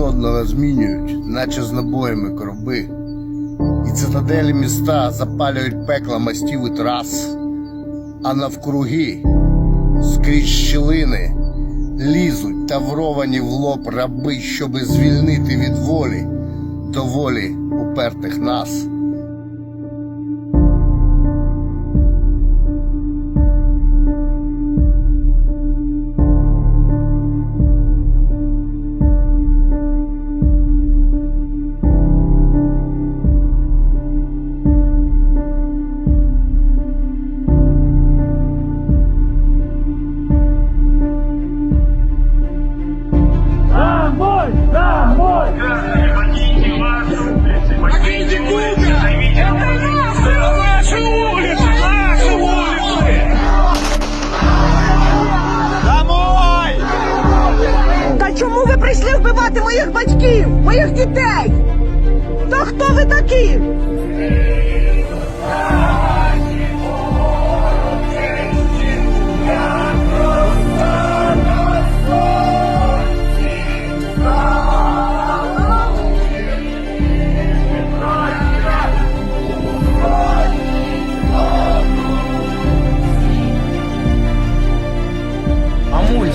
один одного змінюють, наче з набоями короби. І цитаделі міста запалюють пекла мастів і трас, а навкруги скрізь щілини лізуть тавровані в лоб раби, щоби звільнити від волі до волі упертих нас. Ви прийшли вбивати моїх батьків, моїх дітей? То хто ви такі?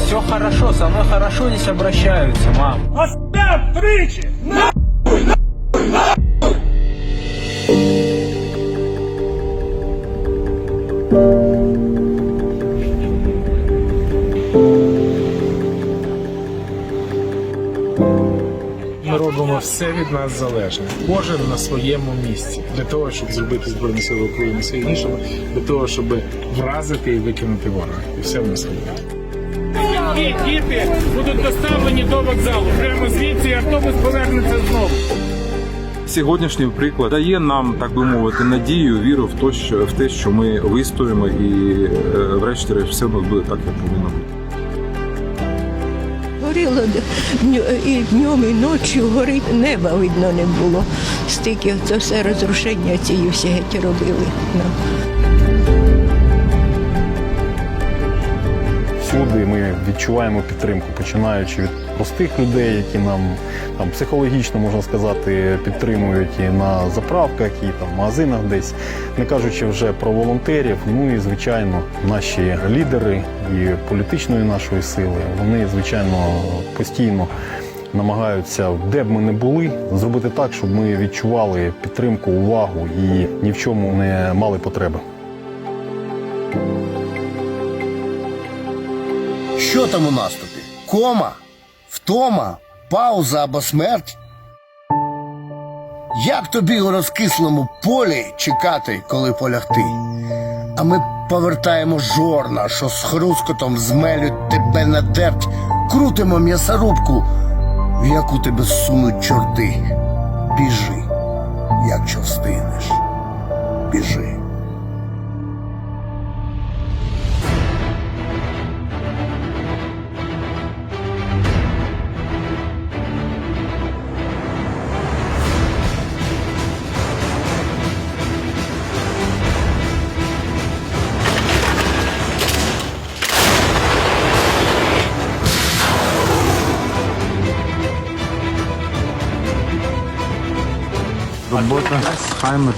Все хорошо, со мной хорошо здесь обращаются, мам. Оставь тричи! Ми робимо все від нас залежне. Кожен на своєму місці для того, щоб зробити збройні сили України сильнішими, для того, щоб вразити і викинути ворога. І все в нас вийде. Ті діти будуть доставлені до вокзалу. Прямо звідси і автобус повернеться знову. Сьогоднішній приклад дає нам, так би мовити, надію, віру в те, що в те, що ми вистоїмо, і е, врешті-решт все у нас буде так, як повинно бути. Горіло і днем, і ночі горить, неба видно не було. Стільки це все розрушення цієї всі геть робили нам. Всюди ми відчуваємо підтримку, починаючи від простих людей, які нам там психологічно можна сказати підтримують і на заправках, і там в магазинах десь, не кажучи вже про волонтерів. Ну і звичайно, наші лідери і політичної нашої сили, вони звичайно постійно. Намагаються, де б ми не були, зробити так, щоб ми відчували підтримку, увагу і ні в чому не мали потреби. Що там у наступі? Кома? Втома? Пауза або смерть? Як тобі у розкислому полі чекати, коли полягти? А ми повертаємо жорна, що з хрускотом змелють тебе на дерть, крутимо м'ясорубку, в яку тебе сунуть чорти. Біжи, якщо встигнеш. Біжи. Робота Хаймер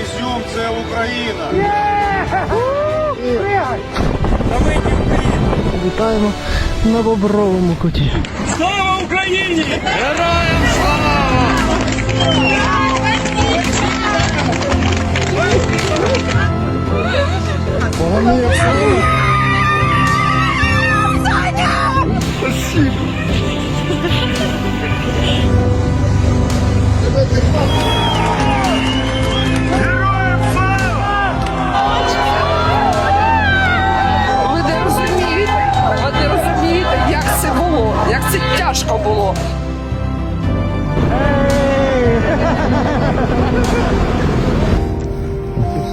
Ізюм це Україна. Вітаємо на бобровому коті. Слава Україні! Ви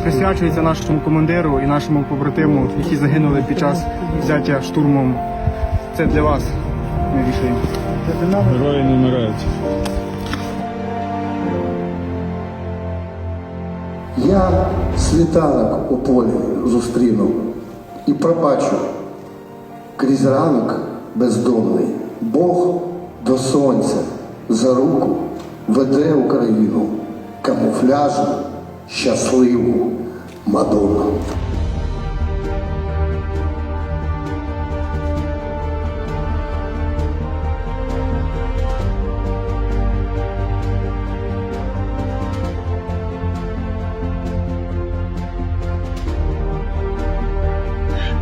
присвячується нашому командиру і нашому побратиму, які загинули під час взяття штурмом. Це для вас. не вішаємо. Герої не вмирають. Я світанок у полі зустрінув і пробачу крізь ранок бездомний. Бог до сонця за руку веде Україну камуфляжну, щасливу Мадонну.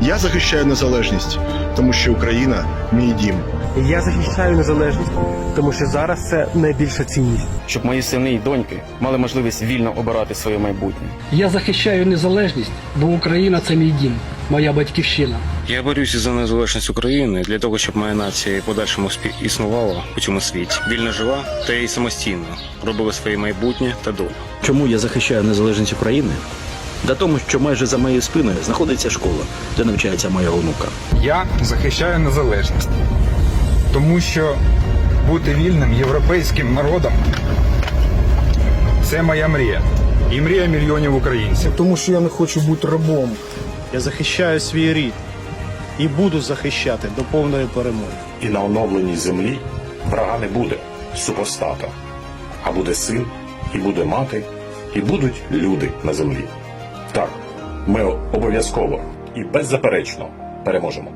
Я захищаю незалежність, тому що Україна мій дім. Я захищаю незалежність, тому що зараз це найбільша цінність. Щоб мої сини і доньки мали можливість вільно обирати своє майбутнє. Я захищаю незалежність, бо Україна це мій дім, моя батьківщина. Я борюся за незалежність України для того, щоб моя нація і в подальшому спі- існувала у цьому світі. Вільно жила та й самостійно робила своє майбутнє та долю. Чому я захищаю незалежність України? Для тому, що майже за моєю спиною знаходиться школа, де навчається моя онука. Я захищаю незалежність, тому що бути вільним європейським народом це моя мрія. І мрія мільйонів українців. Тому що я не хочу бути рабом. Я захищаю свій рід і буду захищати до повної перемоги. І на оновленій землі врага не буде супостата, а буде син, і буде мати, і будуть люди на землі. Так, ми обов'язково і беззаперечно переможемо.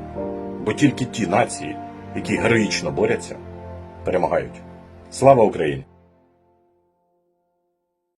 Бо тільки ті нації, які героїчно борються, перемагають. Слава Україні!